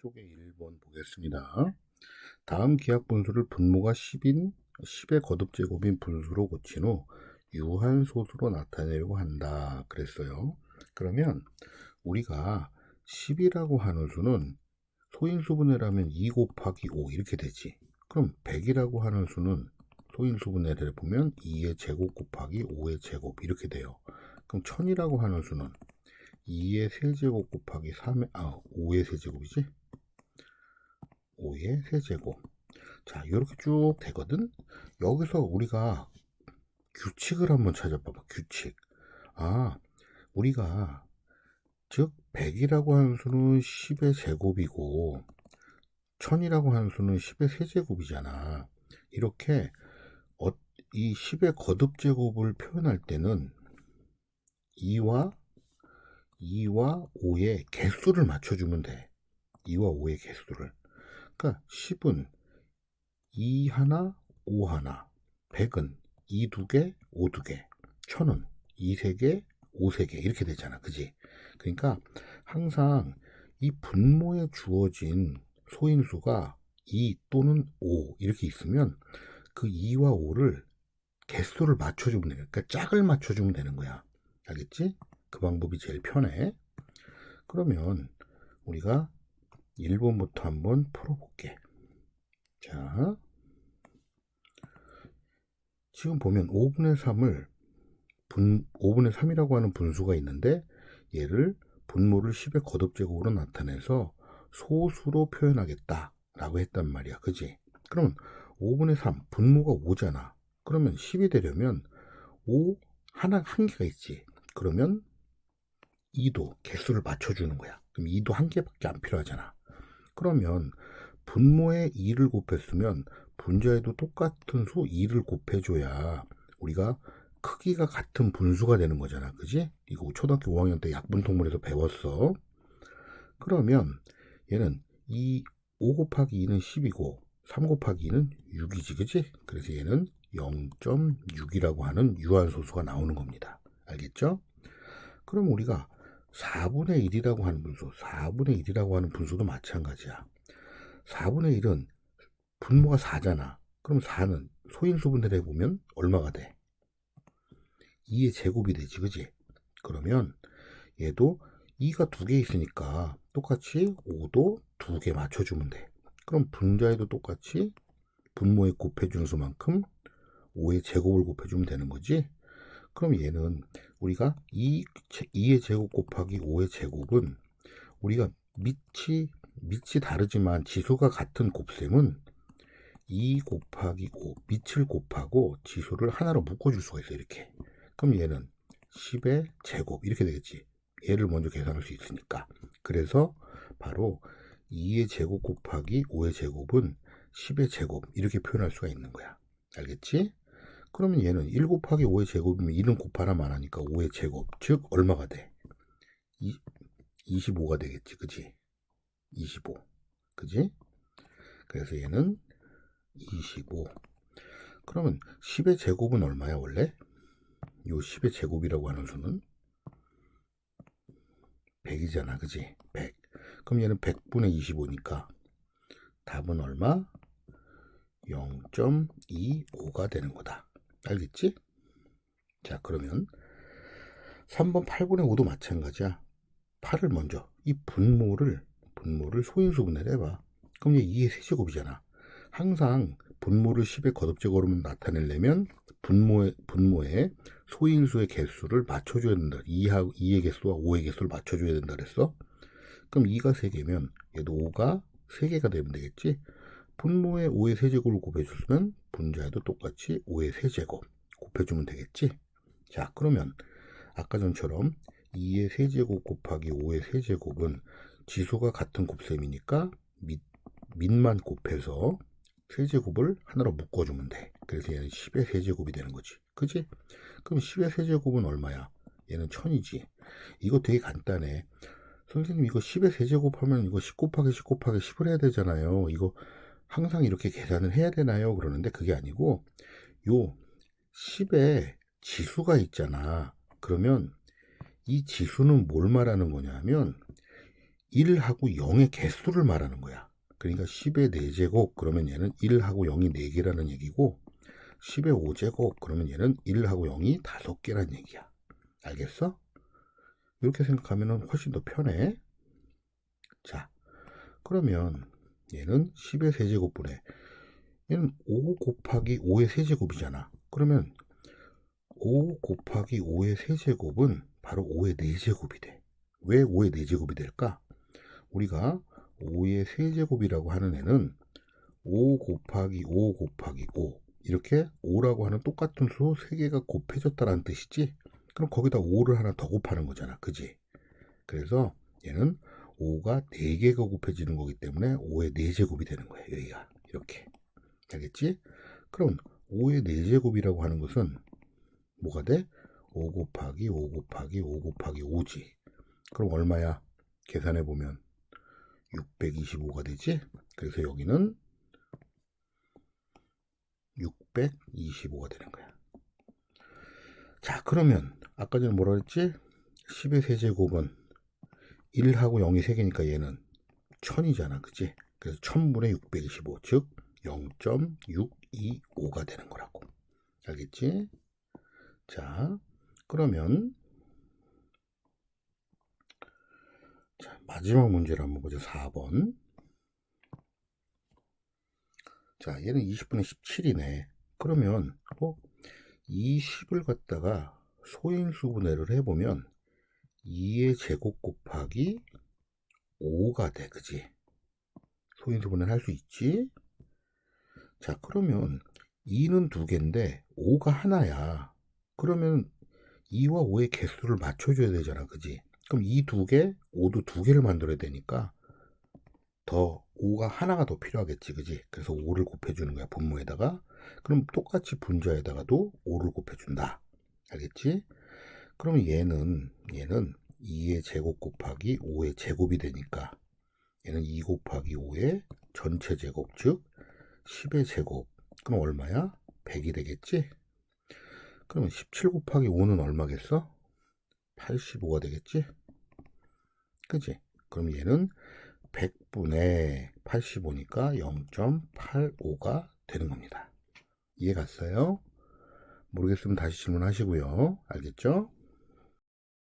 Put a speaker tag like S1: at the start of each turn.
S1: 쪽에 1번 보겠습니다. 다음 기하 분수를 분모가 10인 10의 거듭 제곱인 분수로 고친 후 유한 소수로 나타내려고 한다 그랬어요. 그러면 우리가 10이라고 하는 수는 소인수분해라면 2 곱하기 5 이렇게 되지. 그럼 100이라고 하는 수는 소인수분해를 보면 2의 제곱 곱하기 5의 제곱 이렇게 돼요. 그럼 1000이라고 하는 수는 2의 세제곱 곱하기 3의 아 5의 세제곱이지 5의 세제곱 자 이렇게 쭉 되거든 여기서 우리가 규칙을 한번 찾아봐봐 규칙 아 우리가 즉 100이라고 하는 수는 10의 제곱이고 1000이라고 하는 수는 10의 세제곱이잖아 이렇게 어, 이 10의 거듭 제곱을 표현할 때는 2와 2와 5의 개수를 맞춰주면 돼. 2와 5의 개수를. 그러니까 10은 2 하나, 5 하나. 100은 2 두 개, 5 두 개. 1000은 2 세 개, 5 세 개. 이렇게 되잖아. 그지? 그러니까 항상 이 분모에 주어진 소인수가 2 또는 5 이렇게 있으면 그 2와 5를 개수를 맞춰주면 돼. 그러니까 짝을 맞춰주면 되는 거야. 알겠지? 그 방법이 제일 편해. 그러면 우리가 1번부터 한번 풀어볼게. 자, 지금 보면 5분의 3을 분, 5분의 3이라고 하는 분수가 있는데 얘를 분모를 10의 거듭제곱으로 나타내서 소수로 표현하겠다 라고 했단 말이야. 그지? 그러면 5분의 3, 분모가 5잖아. 그러면 10이 되려면 5 하나 한 개가 있지. 그러면 2도 개수를 맞춰주는 거야. 그럼 2도 한 개밖에 안 필요하잖아. 그러면 분모에 2를 곱했으면 분자에도 똑같은 수 2를 곱해줘야 우리가 크기가 같은 분수가 되는 거잖아. 그지? 이거 초등학교 5학년 때 약분통분에서 배웠어. 그러면 얘는 2, 5 곱하기 2는 10이고 3 곱하기 2는 6이지. 그지? 그래서 얘는 0.6이라고 하는 유한소수가 나오는 겁니다. 알겠죠? 그럼 우리가 4분의 1이라고 하는 분수, 4분의 1이라고 하는 분수도 마찬가지야. 4분의 1은 분모가 4잖아. 그럼 4는 소인수분해를 해보면 얼마가 돼? 2의 제곱이 되지, 그지? 그러면 얘도 2가 두 개 있으니까 똑같이 5도 두 개 맞춰주면 돼. 그럼 분자에도 똑같이 분모에 곱해주는 수만큼 5의 제곱을 곱해주면 되는 거지. 그럼 얘는 우리가 2, 2의 제곱 곱하기 5의 제곱은 우리가 밑이 밑이 다르지만 지수가 같은 곱셈은 2 곱하기 5 밑을 곱하고 지수를 하나로 묶어줄 수가 있어요 이렇게. 그럼 얘는 10의 제곱 이렇게 되겠지. 얘를 먼저 계산할 수 있으니까. 그래서 바로 2의 제곱 곱하기 5의 제곱은 10의 제곱 이렇게 표현할 수가 있는 거야. 알겠지? 그러면 얘는 1 곱하기 5의 제곱이면 1은 곱하나만 하니까 5의 제곱 즉 얼마가 돼? 2, 25가 되겠지 그지? 25 그지? 그래서 얘는 25 그러면 10의 제곱은 얼마야 원래? 요 10의 제곱이라고 하는 수는 100이잖아 그지? 100 그럼 얘는 100분의 25니까 답은 얼마? 0.25가 되는 거다 알겠지? 자 그러면 3번 8분의 5도 마찬가지야. 8을 먼저 이 분모를 분모를 소인수분해를 해봐. 그럼 얘 2의 세제곱이잖아. 항상 분모를 10의 거듭제곱으로 나타내려면 분모의, 분모에 소인수의 개수를 맞춰줘야 된다. 2하, 2의 개수와 5의 개수를 맞춰줘야 된다 그랬어. 그럼 2가 3개면 얘도 5가 3개가 되면 되겠지 분모에 5의 세제곱을 곱해줬으면 분자에도 똑같이 5의 세제곱 곱해주면 되겠지? 자 그러면 아까 전처럼 2의 세제곱 곱하기 5의 세제곱은 지수가 같은 곱셈이니까 밑, 밑만 곱해서 세제곱을 하나로 묶어주면 돼. 그래서 얘는 10의 세제곱이 되는 거지. 그지? 그럼 10의 세제곱은 얼마야? 얘는 1000이지. 이거 되게 간단해. 선생님 이거 10의 세제곱 하면 이거 10 곱하기 10 곱하기 10을 해야 되잖아요. 이거 항상 이렇게 계산을 해야 되나요? 그러는데 그게 아니고 요 10에 지수가 있잖아. 그러면 이 지수는 뭘 말하는 거냐면 1하고 0의 개수를 말하는 거야. 그러니까 10의 4제곱 그러면 얘는 1하고 0이 4개라는 얘기고 10의 5제곱 그러면 얘는 1하고 0이 5개라는 얘기야. 알겠어? 이렇게 생각하면 훨씬 더 편해. 자, 그러면 얘는 10의 세제곱분에 얘는 5 곱하기 5의 세제곱이잖아. 그러면 5 곱하기 5의 세제곱은 바로 5의 4제곱이 돼. 왜 5의 4제곱이 될까? 우리가 5의 세제곱이라고 하는 애는 5 곱하기 5 곱하기 5 이렇게 5라고 하는 똑같은 수 3개가 곱해졌다라는 뜻이지? 그럼 거기다 5를 하나 더 곱하는 거잖아. 그지? 그래서 얘는 5가 4개가 곱해지는 거기 때문에 5의 4제곱이 되는 거야. 여기가. 이렇게. 알겠지? 그럼 5의 4제곱이라고 하는 것은 뭐가 돼? 5 곱하기 5 곱하기 5 곱하기 5지. 그럼 얼마야? 계산해 보면 625가 되지? 그래서 여기는 625가 되는 거야. 자, 그러면 아까 전에 뭐라 그랬지? 10의 세제곱은 1하고 0이 3개니까 얘는 1000이잖아. 그치? 그래서 1000분의 625, 즉 0.625가 되는 거라고. 알겠지? 자, 그러면 자, 마지막 문제를 한번 보자. 4번. 자, 얘는 20분의 17이네. 그러면 어? 이 10을 갖다가 소인수분해를 해보면 2의 제곱 곱하기 5가 돼. 그지? 소인수분해를 할수 있지? 자, 그러면 2는 두 개인데 5가 하나야. 그러면 2와 5의 개수를 맞춰줘야 되잖아. 그지? 그럼 이두 개, 5도 두 개를 만들어야 되니까 더 5가 하나가 더 필요하겠지. 그지? 그래서 5를 곱해주는 거야. 분모에다가. 그럼 똑같이 분자에다가도 5를 곱해준다. 알겠지? 그럼 얘는, 얘는 2의 제곱 곱하기 5의 제곱이 되니까 얘는 2 곱하기 5의 전체 제곱, 즉 10의 제곱. 그럼 얼마야? 100이 되겠지? 그러면 17 곱하기 5는 얼마겠어? 85가 되겠지? 그지? 그럼 얘는 100분의 85니까 0.85가 되는 겁니다. 이해 갔어요? 모르겠으면 다시 질문하시고요. 알겠죠?